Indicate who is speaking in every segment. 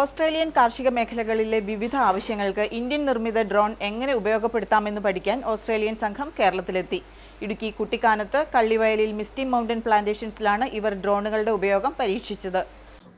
Speaker 1: Australian കാർഷിക മേഖലകളിലെ വിവിധ ആവശ്യങ്ങൾക്ക് ഇന്ത്യൻ നിർമ്മിത ഡ്രോൺ എങ്ങനെ ഉപയോഗപ്പെടുത്താമെന്ന് പഠിക്കാൻ ഓസ്ട്രേലിയൻ സംഘം കേരളത്തിലെത്തി. ഇടുക്കി കുട്ടിക്കാനത്ത് കള്ളിവയലിൽ മിസ്റ്റി മൗണ്ടൻ പ്ലാന്റേഷൻസിലാണ് ഇവർ ഡ്രോണുകളുടെ ഉപയോഗം പരീക്ഷിച്ചത്.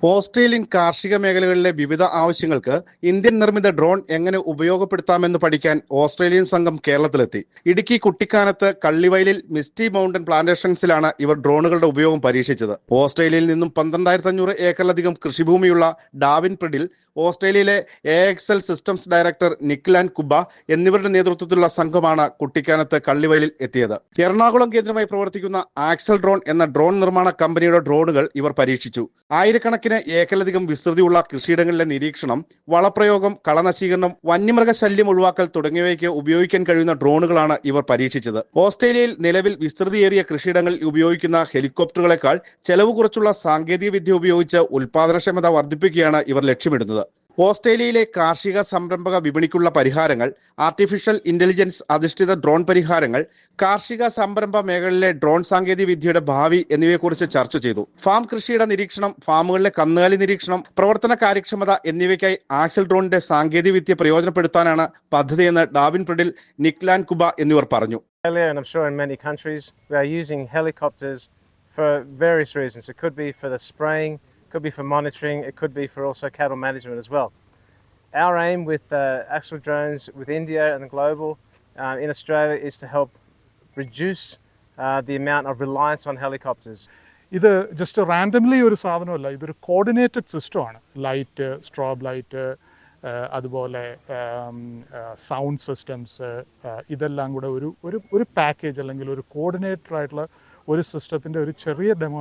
Speaker 2: ഓസ്ട്രേലിയൻ കാർഷിക മേഖലകളിലെ വിവിധ ആവശ്യങ്ങൾക്ക് ഇന്ത്യൻ നിർമ്മിത ഡ്രോൺ എങ്ങനെ ഉപയോഗപ്പെടുത്താമെന്ന് പഠിക്കാൻ ഓസ്ട്രേലിയൻ സംഘം കേരളത്തിലെത്തി. ഇടുക്കി കുട്ടിക്കാനത്ത് കള്ളിവയലിൽ മിസ്റ്റി മൗണ്ടൻ പ്ലാന്റേഷൻസിലാണ് ഇവർ ഡ്രോണുകളുടെ ഉപയോഗം പരീക്ഷിച്ചത്. ഓസ്ട്രേലിയയിൽ നിന്നും പന്ത്രണ്ടായിരത്തി അഞ്ഞൂറ് ഏക്കറിലധികം കൃഷിഭൂമിയുള്ള ഡാവിൻ പ്രിഡിൽ ഓസ്ട്രേലിയയിലെ A X L systems director നിക്ലാൻ കുബ എന്നിവരുടെ നേതൃത്വത്തിലുള്ള സംഘമാണ് കുട്ടിക്കാനത്ത് കള്ളിവയലിൽ എത്തിയത്. എറണാകുളം കേന്ദ്രമായി പ്രവർത്തിക്കുന്ന ആക്സൽ ഡ്രോൺ എന്ന ഡ്രോൺ നിർമ്മാണ കമ്പനിയുടെ ഡ്രോണുകൾ ഇവർ പരീക്ഷിച്ചു. ആയിരക്കണക്കിന് ഏക്കലധികം വിസ്തൃതിയുള്ള കൃഷിയിടങ്ങളിലെ നിരീക്ഷണം വളപ്രയോഗം കളനശീകരണം വന്യമൃഗശല്യം ഒഴിവാക്കൽ തുടങ്ങിയവയ്ക്ക് ഉപയോഗിക്കാൻ കഴിയുന്ന ഡ്രോണുകളാണ് ഇവർ പരീക്ഷിച്ചത്. ഓസ്ട്രേലിയയിൽ നിലവിൽ വിസ്തൃതിയേറിയ കൃഷിയിടങ്ങളിൽ ഉപയോഗിക്കുന്ന ഹെലികോപ്റ്ററുകളെക്കാൾ ചെലവ് കുറച്ചുള്ള സാങ്കേതിക വിദ്യ ഉപയോഗിച്ച് ഉൽപാദനക്ഷമത വർദ്ധിപ്പിക്കുകയാണ് ഇവർ ലക്ഷ്യമിടുന്നത്. ഓസ്ട്രേലിയയിലെ കാർഷിക സംരംഭക വിപണിക്കുള്ള പരിഹാരങ്ങൾ ആർട്ടിഫിഷ്യൽ ഇന്റലിജൻസ് അധിഷ്ഠിത ഡ്രോൺ പരിഹാരങ്ങൾ കാർഷിക സംരംഭ മേഖലയിലെ ഡ്രോൺ സാങ്കേതിക വിദ്യയുടെ ഭാവി എന്നിവയെക്കുറിച്ച് ചർച്ച ചെയ്തു ഫാം കൃഷിയുടെ നിരീക്ഷണം ഫാമുകളിലെ കന്നുകാലി നിരീക്ഷണം പ്രവർത്തന കാര്യക്ഷമത എന്നിവയ്ക്കായി ആക്സൽ ഡ്രോണിന്റെ സാങ്കേതിക വിദ്യ പ്രയോജനപ്പെടുത്താനാണ് പദ്ധതിയെന്ന് ഡാവിൻ പ്രിഡിൽ നിക്ലാൻ കുബ എന്നിവർ പറഞ്ഞു
Speaker 3: for various reasons. It could be for the spraying, could be for monitoring, it could be for also cattle management as well. Our aim with uh, Axel drones with India and global uh, in Australia is to help reduce uh, the amount of reliance on helicopters.
Speaker 4: ഇത് just randomly ഒരു സാധനമല്ല ഇതൊരു coordinated സിസ്റ്റമാണ് light strobe light അതുപോലെ sound systems ഇതെല്ലാം കൂടെ ഒരു ഒരു ഒരു പാക്കേജ് അല്ലെങ്കിൽ ഒരു കോർഡിനേറ്റർ ആയിട്ടുള്ള ഒരു സിസ്റ്റത്തിൻ്റെ ഒരു ചെറിയ ഡെമോ